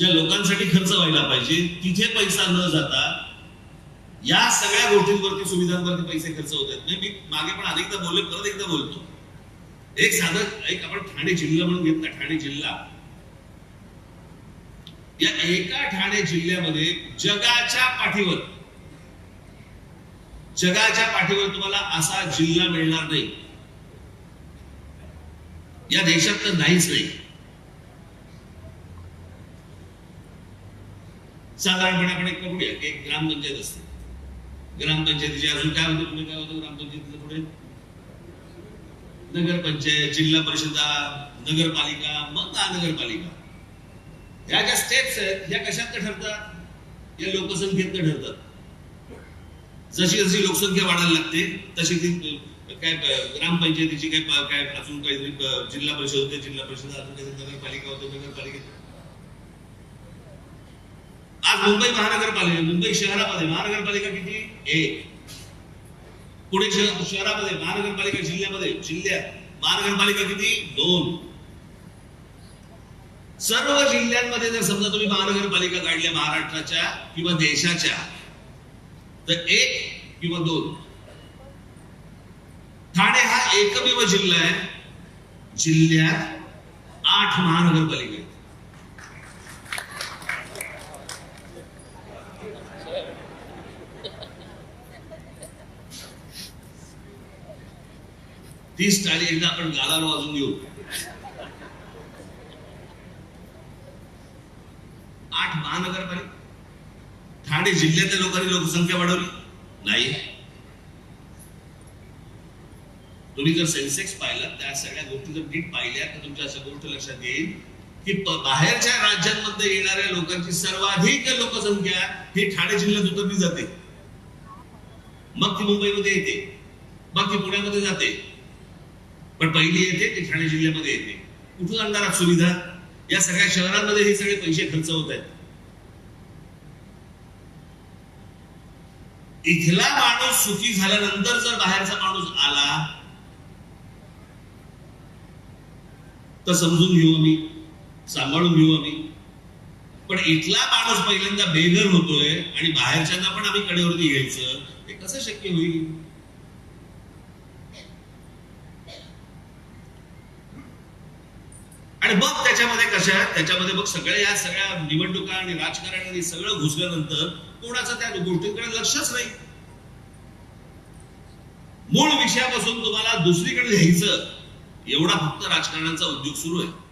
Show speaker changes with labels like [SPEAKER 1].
[SPEAKER 1] ज्या लोकांसाठी खर्च व्हायला पाहिजे तिथे पैसा न जाता या सगळ्या गोष्टींवरती सुविधांवरती पैसे खर्च होत आहेत. मी मागे पण अनेकदा बोलले परत एकदा बोलतो. एक साधं एक आपण ठाणे जिल्हा म्हणून घेतला ठाणे जिल्हा. या एका ठाणे जिल्ह्यामध्ये जगाच्या पाठीवर जगाच्या पाठीवर तुम्हाला असा जिल्हा मिळणार नाही. या देशात तर नाहीच नाही. साधारणपणे आपण एक बघूया की एक ग्रामपंचायत असते. ग्रामपंचायतीचे अजून काय होतं पुढे काय होतं ग्रामपंचायतीचं पुढे? नगरपंचायत जिल्हा परिषदा नगरपालिका मग महानगरपालिका. ह्या ज्या स्टेप्स आहेत ह्या कशात ठरतात? या लोकसंख्येत ठरतात. जशी जशी लोकसंख्या वाढायला लागते तशी ती काय ग्रामपंचायतीची काय काय अजून काहीतरी जिल्हा परिषद होते जिल्हा परिषद अजून काहीतरी नगरपालिका होते नगरपालिका आज मुंबई महानगरपालिका, मुंबई शहरामध्ये, महानगरपालिका किती? एक. पुणे शहर शहरामध्ये, महानगरपालिका जिल्ह्यामध्ये, जिल्ह्यात महानगरपालिका किती? दोन. सर्व जिल्ह्यांमध्ये जर समजा तुम्ही महानगरपालिका काढल्या, महाराष्ट्राच्या किंवा देशाच्या एक किंवा दोन. ठाणे हा एकमेव जिल्हा आहे. जिल्ह्यात आठ महानगरपालिका तीस टाळी एकदा आपण गाला वाजून घेऊ आठ महानगरपालिका. ठाणे जिल्ह्यातल्या लोकांनी लोकसंख्या वाढवली. नाही. तुम्ही जर सेन्सेक्स पाहिला त्या सगळ्या गोष्टी जर नीट पाहिल्या तर तुमच्या अशा गोष्ट लक्षात येईल की बाहेरच्या राज्यांमध्ये येणाऱ्या लोकांची सर्वाधिक लोकसंख्या ही ठाणे जिल्ह्यात उतरली जाते. मग ती मुंबईमध्ये येते. मग ती पुण्यामध्ये जाते. पण पहिली येते ती ठाणे जिल्ह्यामध्ये येते. कुठून आणणार आहात सुविधा? या सगळ्या शहरांमध्ये हे सगळे पैसे खर्च होत आहेत. इथला माणूस सुखी झाल्यानंतर जर बाहेरचा माणूस आला तर समजून घेऊ आम्ही सांभाळून घेऊ आम्ही. पण इथला माणूस पहिल्यांदा बेघर होतोय आणि बाहेरच्यांना पण आम्ही कडेवरती घ्यायचं हे कसं शक्य होईल? आणि मग त्याच्यामध्ये कशा त्याच्यामध्ये मग सगळ्या या सगळ्या निवडणुका आणि राजकारण आणि सगळं घुसल्यानंतर कोणाचं त्या गोष्टींकडे लक्षच नाही. मूळ विषयापासून तुम्हाला दुसरीकडे घ्यायचं एवढा फक्त राजकारणाचा उद्योग सुरू आहे.